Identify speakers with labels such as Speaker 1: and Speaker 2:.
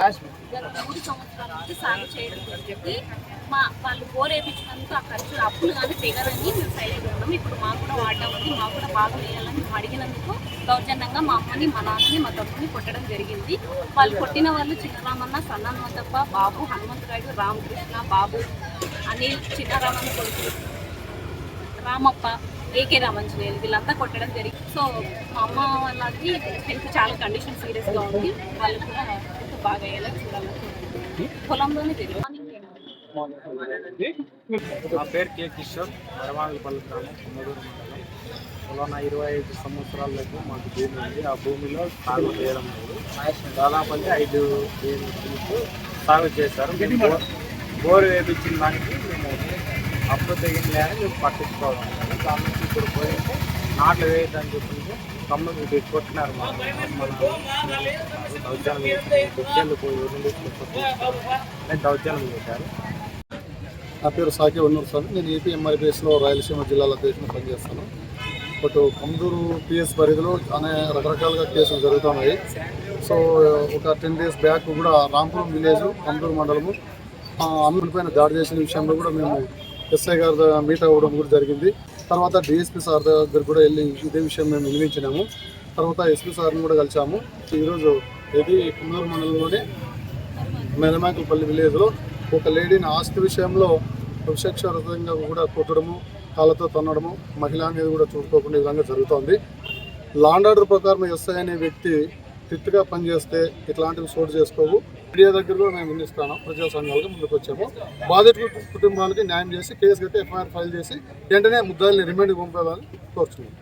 Speaker 1: గత మూడు సంవత్సరాల నుంచి సాగు చేయడం జరిగింది. మా వాళ్ళు బోర్ వేయించినందుకు ఆ ఖర్చు అప్పులు కానీ దిగరని మేము సైలెంట్ ఉన్నాం. ఇప్పుడు మాకు కూడా వాడడం ఉంది మాకు కూడా బాగా వేయాలని మేము అడిగినందుకు దౌర్జన్యంగా మా అమ్మని మా నాన్నని మా తమ్ముని కొట్టడం జరిగింది. వాళ్ళు కొట్టిన వాళ్ళు చిన్నరామన్న సన్నమ్మతప్ప బాబు హనుమంతరాయుడు రామకృష్ణ బాబు అనిల్ చిన్నరామన్న కొడుకు రామప్ప ఏకే రామంజనేయులు వీళ్ళంతా కొట్టడం జరిగింది. సో మా అమ్మ వాళ్ళకి హెల్త్ చాలా కండిషన్ సీరియస్గా ఉంది. వాళ్ళు కూడా బాగా అయ్యేలా చూడాలి పొలంలోనే తెలియదు
Speaker 2: నా పేరు కే కిషోర్ వరమాలపల్లి గ్రామం కుమ్మదూరు మండలం. పొలానా ఇరవై ఐదు సంవత్సరాలకు మాకు భూమి ఉంది. ఆ భూమిలో సాగు చేయడం లేదు. దాదాపు అంటే ఐదు వేలు సాగు చేశారు. బోర్ వేపించిన దానికి మేము అప్పు తెగింది అని మేము పట్టించుకోవడం. దాని నుంచి ఇప్పుడు పోయి నాట్లు వేయద్దని చెప్పింది కమ్మలు ఇది కొట్టినారు చేశారు.
Speaker 3: నా పేరు సాకి ఉన్నూరు స్వామి నేను ఏపీ ఎంఆర్పిఎస్లో రాయలసీమ జిల్లాలో అధ్యక్షుని పనిచేస్తాను. బట్ కందూరు పిఎస్ పరిధిలో అనే రకరకాలుగా కేసులు జరుగుతున్నాయి. సో ఒక టెన్ డేస్ బ్యాక్ కూడా రాంపురం విలేజ్ కందూరు మండలము అమ్ముడిపైన దాడి చేసిన విషయంలో కూడా మేము ఎస్ఐ గారి మీట్ అవ్వడం కూడా జరిగింది. తర్వాత డిఎస్పీ సార్ దగ్గర కూడా వెళ్ళి ఇదే విషయం మేము వినిపించినాము. తర్వాత ఎస్పీ సార్ని కూడా కలిసాము. ఈరోజు ఇది కుమ్మూరు మండలంలోని మెదమాకులపల్లి విలేజ్లో ఒక లేడీని ఆస్తి విషయంలో విశక్షరతంగా కూడా కొట్టడము కాళ్ళతో తన్నడము మహిళ అనేది కూడా చూసుకోకుండా విధంగా జరుగుతోంది. లాండ్ ఆర్డర్ ప్రకారం ఎస్ఐ అనే వ్యక్తి ఫిట్గా పనిచేస్తే ఇట్లాంటివి చోటు చేసుకోవు. మీడియా దగ్గరలో మేము వినిస్తాను. ప్రజా సంఘాలుగా ముందుకు వచ్చాము. బాధిత కుటుంబాలకి న్యాయం చేసి కేసు కట్టి ఎఫ్ఐఆర్ ఫైల్ చేసి వెంటనే ముద్దాయిల్ని రిమాండ్కి పంపాలని కోరుతున్నాం